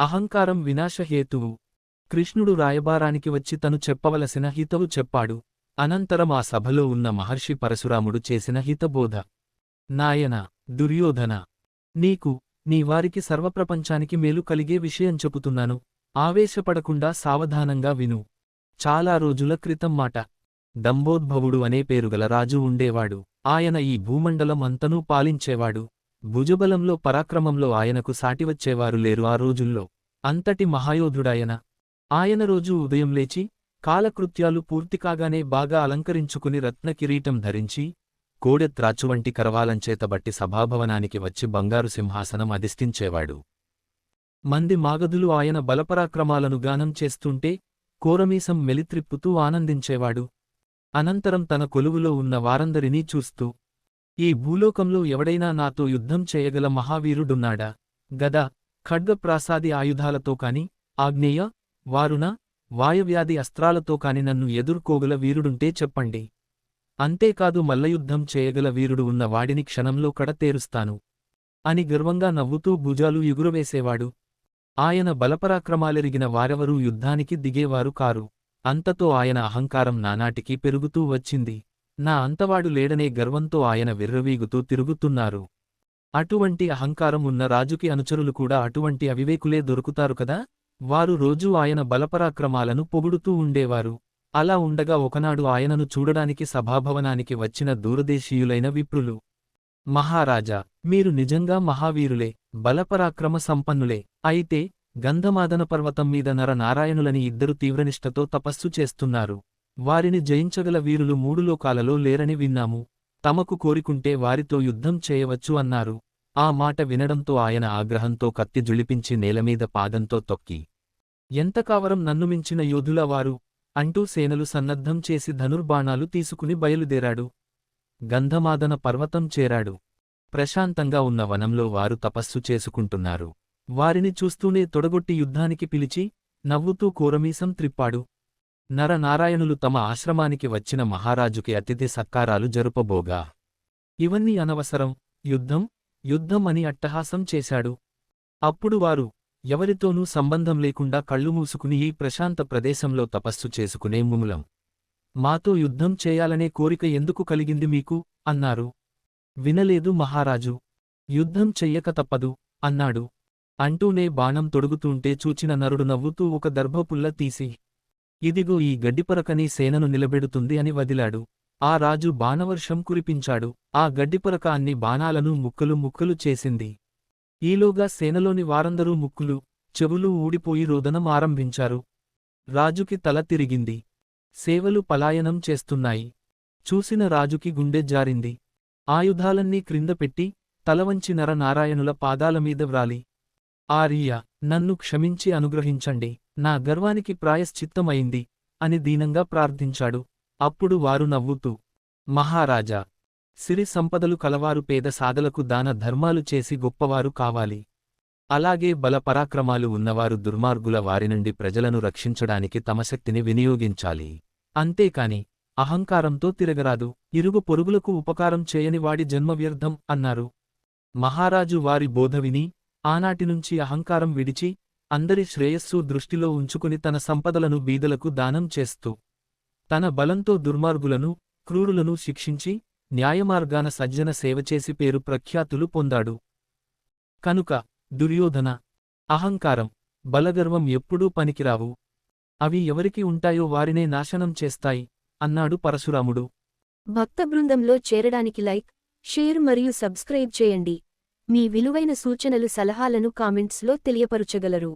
అహంకారం వినాశహేతువు. కృష్ణుడు రాయబారానికి వచ్చి తను చెప్పవలసిన హితవు చెప్పాడు. అనంతరం ఆ సభలో ఉన్న మహర్షి పరశురాముడు చేసిన హితబోధ. నాయన దుర్యోధన నీకు నీ వారికి సర్వప్రపంచానికి మేలు కలిగే విషయం చెబుతున్నాను. ఆవేశపడకుండా సావధానంగా విను. చాలా రోజుల క్రితం మాట. దంబోద్భవుడు అనే పేరుగల రాజు ఉండేవాడు. ఆయన ఈ భూమండలం అంతనూ పాలించేవాడు. భుజబలంలో పరాక్రమంలో ఆయనకు సాటివచ్చేవారు లేరు ఆ రోజుల్లో. అంతటి మహాయోధుడాయన. ఆయన రోజు ఉదయం లేచి కాలకృత్యాలు పూర్తికాగానే బాగా అలంకరించుకుని రత్నకిరీటం ధరించి కోడెత్రాచు వంటి కరవాలంచేతబట్టి సభాభవనానికి వచ్చి బంగారు సింహాసనం అధిష్ఠించేవాడు. మంది మాగధులు ఆయన బలపరాక్రమాలను గానం చేస్తుంటే కోరమీసం మెలిత్రిప్పుతూ ఆనందించేవాడు. అనంతరం తన కొలువులో ఉన్న వారందరినీ చూస్తూ ఈ భూలోకంలో ఎవడైనా నాతో యుద్ధం చేయగల మహావీరుడున్నాడా? గద ఖడ్గప్రాసాది ఆయుధాలతో కాని ఆగ్నేయ వారుణ వాయవ్యాధి అస్త్రాలతో కాని నన్ను ఎదుర్కోగల వీరుడుంటే చెప్పండి. అంతేకాదు మల్లయుద్ధం చేయగల వీరుడు ఉన్న వాడిని క్షణంలో కడతేరుస్తాను. అని గర్వంగా నవ్వుతూ భుజాలు ఎగురవేసేవాడు. ఆయన బలపరాక్రమాలెరిగిన వారెవరూ యుద్ధానికి దిగేవారు కారు. అంతతో ఆయన అహంకారం నానాటికి పెరుగుతూ వచ్చింది. నా అంతవాడు లేడనే గర్వంతో ఆయన విర్రవీగుతూ తిరుగుతున్నారు. అటువంటి అహంకారం ఉన్న రాజుకి అనుచరులు కూడా అటువంటి అవివేకులే దొరుకుతారు కదా? వారు రోజూ ఆయన బలపరాక్రమాలను పొగుడుతూ ఉండేవారు. అలా ఉండగా ఒకనాడు ఆయనను చూడడానికి సభాభవనానికి వచ్చిన దూరదేశీయులైన విప్రులు. మహారాజా మీరు నిజంగా మహావీరులే బలపరాక్రమ సంపన్నులే. అయితే గంధమాదన పర్వతం మీద నర నారాయణులని ఇద్దరు తీవ్రనిష్టతో తపస్సు చేస్తున్నారు. వారిని జయించగల వీరులు మూడు లోకాలలో లేరని విన్నాము. తమకు కోరికుంటే వారితో యుద్ధం చేయవచ్చు అన్నారు. ఆ మాట వినడంతో ఆయన ఆగ్రహంతో కత్తి జుళిపించి నేలమీద పాదంతో తొక్కి. ఎంతకావరం నన్ను మించిన యోధుల వారు అంటూ సేనలు సన్నద్ధం చేసి ధనుర్బాణాలు తీసుకుని బయలుదేరాడు. గంధమాదన పర్వతం చేరాడు. ప్రశాంతంగా ఉన్న వనంలో వారు తపస్సు చేసుకుంటున్నారు. వారిని చూస్తూనే తొడగొట్టి యుద్ధానికి పిలిచి నవ్వుతూ కోరమీసం త్రిప్పాడు. నరనారాయణులు తమ ఆశ్రమానికి వచ్చిన మహారాజుకి అతిథి సత్కారాలు జరుపబోగా. ఇవన్నీ అనవసరం. యుద్ధం యుద్ధం అని అట్టహాసం చేశాడు. అప్పుడు వారు ఎవరితోనూ సంబంధం లేకుండా కళ్ళు మూసుకుని ఈ ప్రశాంత ప్రదేశంలో తపస్సు చేసుకునే ముములం మాతో యుద్ధం చేయాలనే కోరిక ఎందుకు కలిగింది మీకు? అన్నారు. వినలేదు మహారాజు. యుద్ధం చెయ్యక తప్పదు అన్నాడు. అంటూనే బాణం తొడుగుతుంటే చూచిన నరుడు నవ్వుతూ ఒక దర్భపుల్ల తీసి ఇదిగో ఈ గడ్డిపరకని సేనను నిలబెడుతుంది అని వదిలాడు. ఆ రాజు బాణవర్షం కురిపించాడు. ఆ గడ్డిపరక అన్ని బాణాలను ముక్కలు ముక్కలు చేసింది. ఈలోగా సేనలోని వారందరూ ముక్కులు చెవులు ఊడిపోయి రోదనం ఆరంభించారు. రాజుకి తల తిరిగింది. సేవలు పలాయనం చేస్తున్నాయి. చూసిన రాజుకి గుండె జారింది. ఆయుధాలన్నీ క్రింద పెట్టి తలవంచి నరనారాయణుల పాదాలమీద వ్రాలి. ఆర్య నన్ను క్షమించి అనుగ్రహించండి. నా గర్వానికి ప్రాయశ్చిత్తమైంది అని దీనంగా ప్రార్థించాడు. అప్పుడు వారు నవ్వుతూ మహారాజా సిరి సంపదలు కలవారు పేద సాదలకు దాన ధర్మాలు చేసి గొప్పవారు కావాలి. అలాగే బలపరాక్రమాలు ఉన్నవారు దుర్మార్గుల వారి నుండి ప్రజలను రక్షించడానికి తమ శక్తిని వినియోగించాలి. అంతేకాని అహంకారంతో తిరగరాదు. ఇరుగు పొరుగులకు ఉపకారం చేయని వాడి జన్మ వ్యర్థం అన్నారు. మహారాజు వారి బోధ విని ఆనాటినుంచి అహంకారం విడిచి అందరి శ్రేయస్సు దృష్టిలో ఉంచుకుని తన సంపదలను బీదలకు దానం చేస్తూ తన బలంతో దుర్మార్గులను క్రూరులను శిక్షించి న్యాయమార్గాన సజ్జన సేవచేసి పేరు ప్రఖ్యాతులు పొందాడు. కనుక దుర్యోధన అహంకారం బలగర్వం ఎప్పుడూ పనికిరావు. అవి ఎవరికి ఉంటాయో వారినే నాశనం చేస్తాయి అన్నాడు పరశురాముడు. భక్త బృందంలో చేరడానికి లైక్ షేర్ మరియు సబ్స్క్రైబ్ చేయండి. మీ విలువైన సూచనలు సలహాలను కామెంట్స్లో తెలియపరుచగలరు.